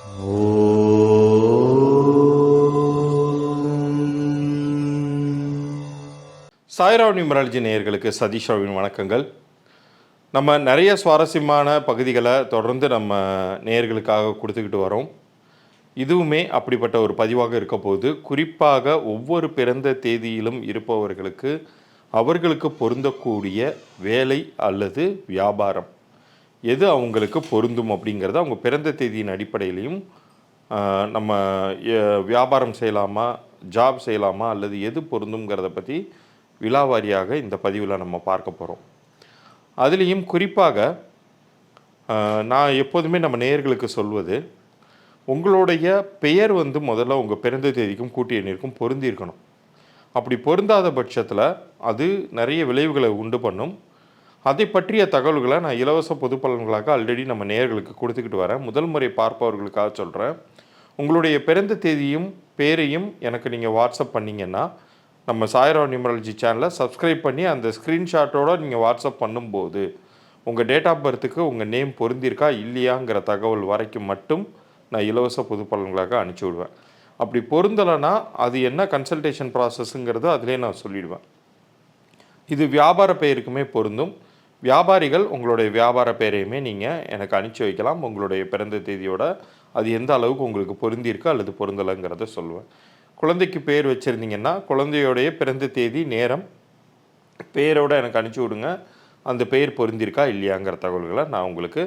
சாய்ராவ் numerology நேயர்களுக்கு சதீஷாவின் வணக்கங்கள். நம்ம நிறைய சுவாரஸ்யமான பகுதிகளை தொடர்ந்து நம்ம நேயர்களுக்காக கொடுத்துக்கிட்டு வரோம். இதுவுமே அப்படிப்பட்ட ஒரு பதிவாக இருக்க போது குறிப்பாக ஒவ்வொரு பிறந்த தேதியிலும் இருப்பவர்களுக்கு அவர்களுக்கு பொருந்தக்கூடிய வேலை அல்லது வியாபாரம். எது அவங்களுக்கு பொருந்தும் அப்படிங்கிறத அவங்க பிறந்த தேதியின் அடிப்படையிலையும் நம்ம வியாபாரம் செய்யலாமா ஜாப் செய்யலாமா அல்லது எது பொருந்துங்கிறத பற்றி விலாவாரியாக இந்த பதிவில் நம்ம பார்க்க போகிறோம் அதுலேயும் குறிப்பாக நான் எப்போதுமே நம்ம நேயர்களுக்கு சொல்வது உங்களுடைய பெயர் வந்து முதல்ல உங்கள் பிறந்த தேதிக்கும் கூட்டி எண்ணிற்கும் பொருந்திருக்கணும் அப்படி பொருந்தாத பட்சத்தில் அது நிறைய விளைவுகளை உண்டு பண்ணும். அதை பற்றிய தகவல்களை நான் இலவச பொது பலன்களாக ஆல்ரெடி நம்ம நேயர்களுக்கு கொடுத்துக்கிட்டு வரேன். முதல் முறை பார்ப்பவர்களுக்காக சொல்கிறேன் உங்களுடைய பிறந்த தேதியும் பேரையும் எனக்கு நீங்கள் வாட்ஸ்அப் பண்ணிங்கன்னா நம்ம சாய்ராவ் நியூமராலஜி சேனலை சப்ஸ்கிரைப் பண்ணி அந்த ஸ்க்ரீன்ஷாட்டோட நீங்கள் வாட்ஸ்அப் பண்ணும்போது உங்கள் டேட் ஆஃப் பர்த்துக்கு உங்கள் நேம் பொருந்திருக்கா இல்லையாங்கிற தகவல் வரைக்கும் மட்டும் நான் இலவச பொது பலன்களாக அனுப்பிச்சி விடுவேன். அப்படி பொருந்தலைன்னா அது என்ன கன்சல்டேஷன் ப்ராசஸ்ஸுங்கிறது அதிலே நான் சொல்லிடுவேன். இது வியாபார பெயருக்குமே பொருந்தும். வியாபாரிகள் உங்களுடைய வியாபார பெயரையுமே நீங்கள் எனக்கு அனுப்பிச்சி வைக்கலாம். உங்களுடைய பிறந்த தேதியோட அது எந்த அளவுக்கு உங்களுக்கு பொருந்திருக்கு அல்லது பொருந்தலைங்கிறத சொல்லுவேன். குழந்தைக்கு பேர் வச்சுருந்தீங்கன்னா குழந்தையோடைய பிறந்த தேதி நேரம் பெயரோட எனக்கு அனுப்பிச்சி விடுங்க. அந்த பெயர் பொருந்திருக்கா இல்லையாங்கிற தகவல்களை நான் உங்களுக்கு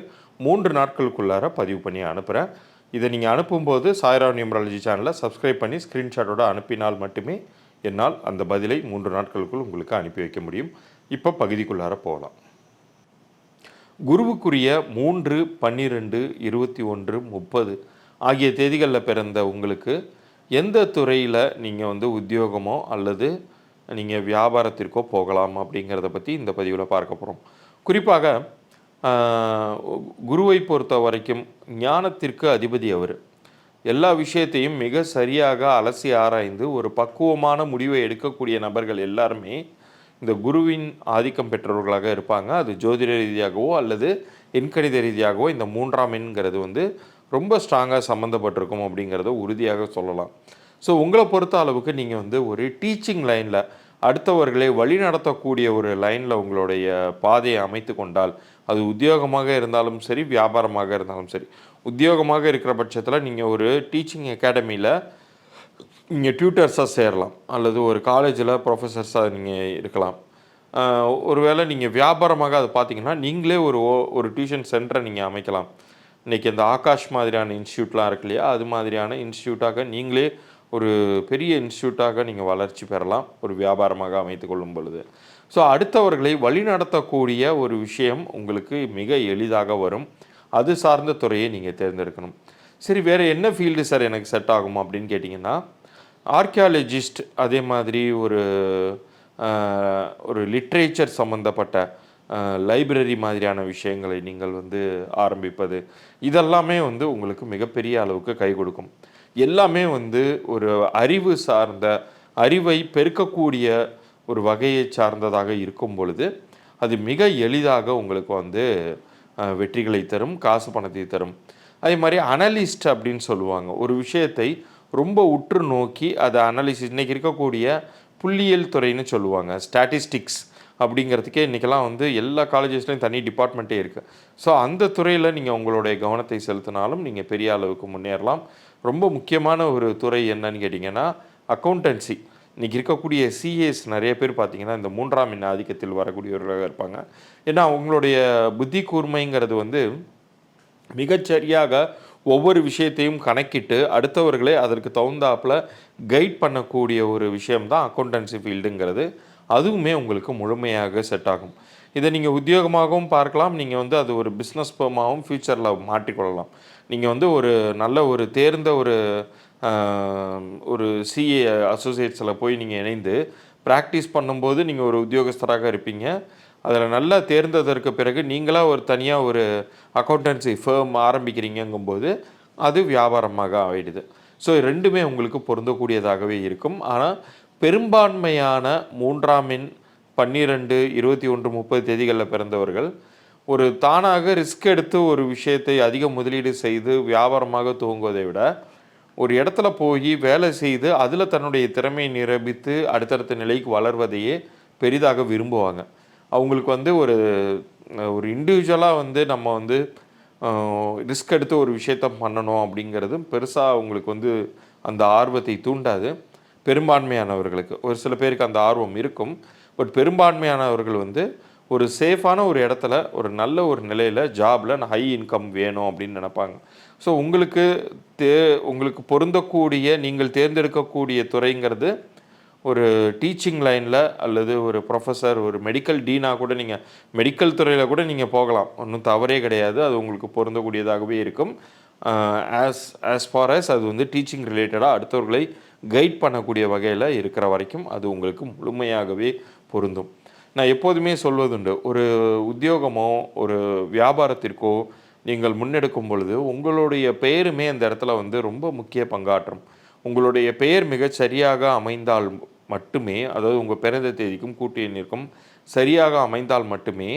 மூன்று நாட்களுக்குள்ளார பதிவு பண்ணி அனுப்புகிறேன் இதை நீங்கள் அனுப்பும்போது சாய்ரா நியூமராலஜி சேனலை சப்ஸ்கிரைப் பண்ணி ஸ்க்ரீன்ஷாட்டோட அனுப்பினால் மட்டுமே என்னால் அந்த பதிலை மூன்று நாட்களுக்குள் உங்களுக்கு அனுப்பி வைக்க முடியும். இப்போ பகுதிக்குள்ளார போகலாம். குருவுக்குரிய மூன்று பன்னிரெண்டு இருபத்தி ஒன்று முப்பது ஆகிய தேதிகளில் பிறந்த உங்களுக்கு எந்த துறையில் நீங்கள் வந்து உத்தியோகமோ அல்லது நீங்கள் வியாபாரத்திற்கோ போகலாம் அப்படிங்கிறத பற்றி இந்த பதிவில் பார்க்க போகிறோம் குறிப்பாக குருவை பொறுத்த வரைக்கும் ஞானத்திற்கு அதிபதி அவர். எல்லா விஷயத்தையும் மிக சரியாக அலசி ஆராய்ந்து ஒரு பக்குவமான முடிவை எடுக்கக்கூடிய நபர்கள் எல்லாருமே இந்த குருவின் ஆதிக்கம் பெற்றவர்களாக இருப்பாங்க. அது ஜோதிட ரீதியாகவோ அல்லது எண்கணித ரீதியாகவோ இந்த மூன்றாம் எண்கிறது வந்து ரொம்ப ஸ்ட்ராங்காக சம்மந்தப்பட்டிருக்கும் அப்படிங்கிறத உறுதியாக சொல்லலாம். ஸோ உங்களை பொறுத்த அளவுக்கு நீங்கள் வந்து ஒரு டீச்சிங் லைனில் அடுத்தவர்களை வழி நடத்தக்கூடிய ஒரு லைனில் உங்களுடைய பாதையை அமைத்து கொண்டால் அது உத்தியோகமாக இருந்தாலும் சரி வியாபாரமாக இருந்தாலும் சரி உத்தியோகமாக இருக்கிற பட்சத்தில் நீங்கள் ஒரு டீச்சிங் அகாடமியில் நீங்கள் டியூட்டர்ஸாக சேரலாம். அல்லது ஒரு காலேஜில் ப்ரொஃபஸர்ஸாக நீங்கள் இருக்கலாம். ஒருவேளை நீங்கள் வியாபாரமாக அதை பார்த்தீங்கன்னா நீங்களே ஒரு ஓ- ஒரு டியூஷன் சென்டரை நீங்கள் அமைக்கலாம். இன்றைக்கி இந்த ஆகாஷ் மாதிரியான இன்ஸ்டியூட்லாம் இருக்கு இல்லையா? அது மாதிரியான இன்ஸ்டியூட்டாக நீங்களே ஒரு பெரிய இன்ஸ்டியூட்டாக நீங்கள் வளர்ச்சி பெறலாம் ஒரு வியாபாரமாக அமைத்து கொள்ளும் பொழுது. ஸோ அடுத்தவர்களை வழிநடத்தக்கூடிய ஒரு விஷயம் உங்களுக்கு மிக எளிதாக வரும். அது சார்ந்த துறையை நீங்கள் தேர்ந்தெடுக்கணும். சரி வேறு என்ன ஃபீல்டு சார் எனக்கு செட் ஆகும் அப்படின்னு கேட்டிங்கன்னா ஆர்கியாலஜிஸ்ட் அதே மாதிரி ஒரு ஒரு லிட்ரேச்சர் சம்மந்தப்பட்ட லைப்ரரி மாதிரியான விஷயங்களை நீங்கள் வந்து ஆரம்பிப்பது இதெல்லாமே வந்து உங்களுக்கு மிகப்பெரிய அளவுக்கு கை கொடுக்கும். எல்லாமே வந்து ஒரு அறிவு சார்ந்த அறிவை பெருக்கக்கூடிய ஒரு வகையை சார்ந்ததாக இருக்கும் பொழுது அது மிக எளிதாக உங்களுக்கு வந்து வெற்றிகளை தரும் காசு பணத்தை தரும். அதே மாதிரி அனலிஸ்ட் அப்படின்னு சொல்லுவாங்க. ஒரு விஷயத்தை ரொம்ப உற்று நோக்கி அதை அனலிசிஸ் இன்றைக்கி இருக்கக்கூடிய புள்ளியியல் துறைன்னு சொல்லுவாங்க ஸ்டாட்டிஸ்டிக்ஸ் அப்படிங்கிறதுக்கே இன்றைக்கெல்லாம் வந்து எல்லா காலேஜஸ்லையும் தனி டிபார்ட்மெண்ட்டே இருக்குது ஸோ அந்த துறையில் நீங்கள் உங்களுடைய கவனத்தை செலுத்தினாலும் நீங்கள் பெரிய அளவுக்கு முன்னேறலாம். ரொம்ப முக்கியமான ஒரு துறை என்னன்னு கேட்டிங்கன்னா அக்கௌண்டன்சி இன்றைக்கி இருக்கக்கூடிய சிஏஸ் நிறைய பேர் பார்த்தீங்கன்னா இந்த மூன்றாம் இன ஆதிக்கத்தில் வரக்கூடியவர்களாக இருப்பாங்க. ஏன்னா அவங்களுடைய புத்தி கூர்மைங்கிறது வந்து மிகச்சரியாக ஒவ்வொரு விஷயத்தையும் கணக்கிட்டு அடுத்தவர்களே அதற்கு தகுந்தாப்புல கைட் பண்ணக்கூடிய ஒரு விஷயம்தான் அக்கௌண்டன்சி ஃபீல்டுங்கிறது அதுவுமே உங்களுக்கு முழுமையாக செட் ஆகும். இதை நீங்கள் உத்தியோகமாகவும் பார்க்கலாம். நீங்கள் வந்து அது ஒரு பிஸ்னஸ் பர்மாகவும் ஃப்யூச்சரில் மாற்றிக்கொள்ளலாம். நீங்கள் வந்து ஒரு நல்ல ஒரு தேர்ந்த ஒரு ஒரு சிஏ அசோசியேட்ஸில் போய் நீங்கள் இணைந்து ப்ராக்டிஸ் பண்ணும்போது நீங்கள் ஒரு உத்தியோகஸ்தராக இருப்பீங்க. அதில் நல்லா தேர்ந்ததற்கு பிறகு நீங்களாக ஒரு தனியாக ஒரு அக்கௌண்டன்சி ஃபேம் ஆரம்பிக்கிறீங்கங்கும்போது அது வியாபாரமாக ஆகிடுது ஸோ ரெண்டுமே உங்களுக்கு பொருந்தக்கூடியதாகவே இருக்கும். ஆனால் பெரும்பான்மையான மூன்றாம் பன்னிரெண்டு இருபத்தி ஒன்று முப்பது தேதிகளில் பிறந்தவர்கள் ஒரு தானாக ரிஸ்க் எடுத்து ஒரு விஷயத்தை அதிக முதலீடு செய்து வியாபாரமாக துவங்குவதை விட ஒரு இடத்துல போய் வேலை செய்து அதில் தன்னுடைய திறமையை நிரூபித்து அடுத்தடுத்த நிலைக்கு வளர்வதையே பெரிதாக விரும்புவாங்க. அவங்களுக்கு வந்து ஒரு ஒரு இண்டிவிஜுவலாக வந்து நம்ம வந்து ரிஸ்க் எடுத்து ஒரு விஷயத்த பண்ணணும் அப்படிங்கிறது பெருசாக அவங்களுக்கு வந்து அந்த ஆர்வத்தை தூண்டாது. பெரும்பான்மையானவர்களுக்கு ஒரு சில பேருக்கு அந்த ஆர்வம் இருக்கும். பட் பெரும்பான்மையானவர்கள் வந்து ஒரு சேஃபான ஒரு இடத்துல ஒரு நல்ல ஒரு நிலையில் ஜாபில் ஹை இன்கம் வேணும் அப்படின்னு நினப்பாங்க. ஸோ உங்களுக்கு தே உங்களுக்கு பொருந்தக்கூடிய நீங்கள் தேர்ந்தெடுக்கக்கூடிய துறைங்கிறது ஒரு டீச்சிங் லைனில் அல்லது ஒரு ப்ரொஃபஸர் ஒரு மெடிக்கல் டீனாக கூட நீங்கள் மெடிக்கல் துறையில் கூட நீங்கள் போகலாம். ஒன்றும் தவறே கிடையாது. அது உங்களுக்கு பொருந்தக்கூடியதாகவே இருக்கும். ஆஸ் ஆஸ் ஃபார் அஸ் அது வந்து டீச்சிங் ரிலேட்டடாக அடுத்தவர்களை கைட் பண்ணக்கூடிய வகையில் இருக்கிற வரைக்கும் அது உங்களுக்கு முழுமையாகவே பொருந்தும். நான் எப்போதுமே சொல்வதுண்டு ஒரு உத்தியோகமோ ஒரு வியாபாரத்திற்கோ நீங்கள் முன்னெடுக்கும் பொழுது உங்களுடைய பெயருமே அந்த இடத்துல வந்து ரொம்ப முக்கிய பங்காற்றும். உங்களுடைய பெயர் மிகச் சரியாக அமைந்தால் மட்டுமே அதாவது உங்கள் பிறந்த தேதிக்கும் கூட்டு எண்ணிற்கும் சரியாக அமைந்தால் மட்டுமே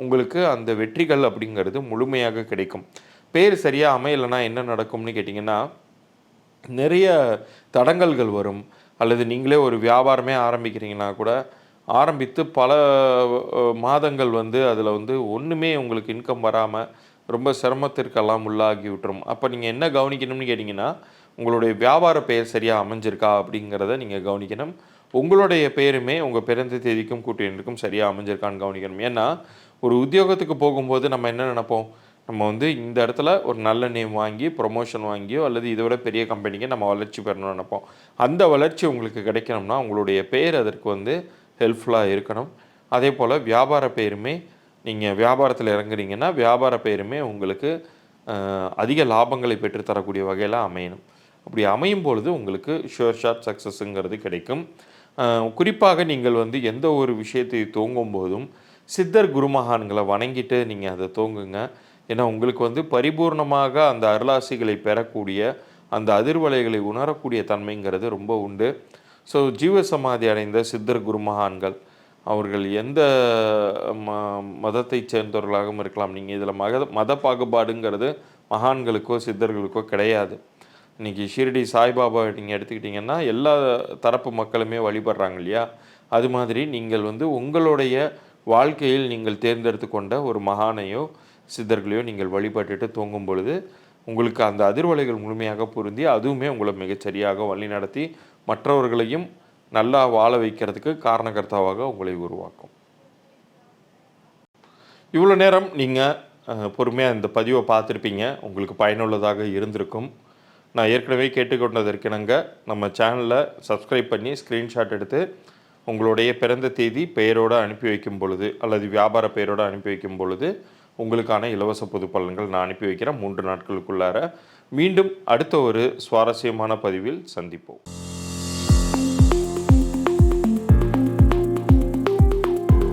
உங்களுக்கு அந்த வெற்றிகள் அப்படிங்கிறது முழுமையாக கிடைக்கும். பேர் சரியாக அமையலைன்னா என்ன நடக்கும்னு கேட்டிங்கன்னா நிறைய தடங்கல்கள் வரும். அல்லது நீங்களே ஒரு வியாபாரமே ஆரம்பிக்கிறீங்கன்னா கூட ஆரம்பித்து பல மாதங்கள் வந்து அதில் வந்து ஒன்றுமே உங்களுக்கு இன்கம் வராமல் ரொம்ப சிரமத்திற்கெல்லாம் உள்ளாகி விட்டுரும். அப்போ நீங்கள் என்ன கவனிக்கணும்னு கேட்டிங்கன்னா உங்களுடைய வியாபார பெயர் சரியாக அமைஞ்சிருக்கா அப்படிங்கிறத நீங்கள் கவனிக்கணும். உங்களுடைய பெயருமே உங்கள் பிறந்த தேதிக்கும் கூட்டு சரியாக அமைஞ்சிருக்கான்னு கவனிக்கணும். ஏன்னா ஒரு உத்தியோகத்துக்கு போகும்போது நம்ம என்ன நினைப்போம்? நம்ம வந்து இந்த இடத்துல ஒரு நல்ல நேம் வாங்கி ப்ரொமோஷன் வாங்கியோ அல்லது இதை விட பெரிய கம்பெனிக்கு நம்ம வளர்ச்சி பெறணும்னு நினைப்போம். அந்த வளர்ச்சி உங்களுக்கு கிடைக்கணும்னா உங்களுடைய பெயர் அதற்கு வந்து ஹெல்ப்ஃபுல்லாக இருக்கணும். அதே போல் வியாபார பெயருமே நீங்கள் வியாபாரத்தில் இறங்குறீங்கன்னா வியாபார பெயருமே உங்களுக்கு அதிக லாபங்களை பெற்று தரக்கூடிய வகையில் அமையணும். அப்படி அமையும் பொழுது உங்களுக்கு ஷுவர் ஷாட் சக்ஸஸ்ங்கிறது கிடைக்கும். குறிப்பாக நீங்கள் வந்து எந்த ஒரு விஷயத்தை தூங்கும் போதும் சித்தர் குருமகான்களை வணங்கிட்டு நீங்கள் அதை தூங்குங்க. ஏன்னா உங்களுக்கு வந்து பரிபூர்ணமாக அந்த அருளாசிகளை பெறக்கூடிய அந்த அதிர்வலைகளை உணரக்கூடிய தன்மைங்கிறது ரொம்ப உண்டு. ஸோ ஜீவசமாதி அடைந்த சித்தர் குருமகான்கள் அவர்கள் எந்த ம மதத்தைச் சேர்ந்தவர்களாகவும் இருக்கலாம். நீங்கள் இதில் மத மத பாகுபாடுங்கிறது மகான்களுக்கோ சித்தர்களுக்கோ கிடையாது. இன்றைக்கி ஷிரடி சாய்பாபா நீங்கள் எடுத்துக்கிட்டிங்கன்னா எல்லா தரப்பு மக்களுமே வழிபடுறாங்க இல்லையா? அது மாதிரி நீங்கள் வந்து உங்களுடைய வாழ்க்கையில் நீங்கள் தேர்ந்தெடுத்து கொண்ட ஒரு மகானையோ சித்தர்களையோ நீங்கள் வழிபட்டுட்டு தூங்கும் பொழுது உங்களுக்கு அந்த அதிர்வலைகள் முழுமையாக பொருந்தி அதுவுமே உங்களை மிகச்சரியாக வழிநடத்தி மற்றவர்களையும் நல்லா வாழ வைக்கிறதுக்கு காரணகர்த்தாவாக உங்களை உருவாக்கும். இவ்வளோ நேரம் நீங்கள் பொறுமையாக இந்த பதிவை பார்த்துருப்பீங்க. உங்களுக்கு பயனுள்ளதாக இருந்திருக்கும். நான் ஏற்கனவே கேட்டுக்கொண்டதற்கிணங்க நம்ம சேனலை சப்ஸ்கிரைப் பண்ணி ஸ்க்ரீன்ஷாட் எடுத்து உங்களுடைய பிறந்த தேதி பெயரோடு அனுப்பி வைக்கும் பொழுது அல்லது வியாபார பெயரோடு அனுப்பி வைக்கும் பொழுது உங்களுக்கான இலவச பொது பலன்கள் நான் அனுப்பி வைக்கிறேன். மூன்று நாட்களுக்குள்ளார மீண்டும் அடுத்த ஒரு சுவாரஸ்யமான பதிவில் சந்திப்போம்.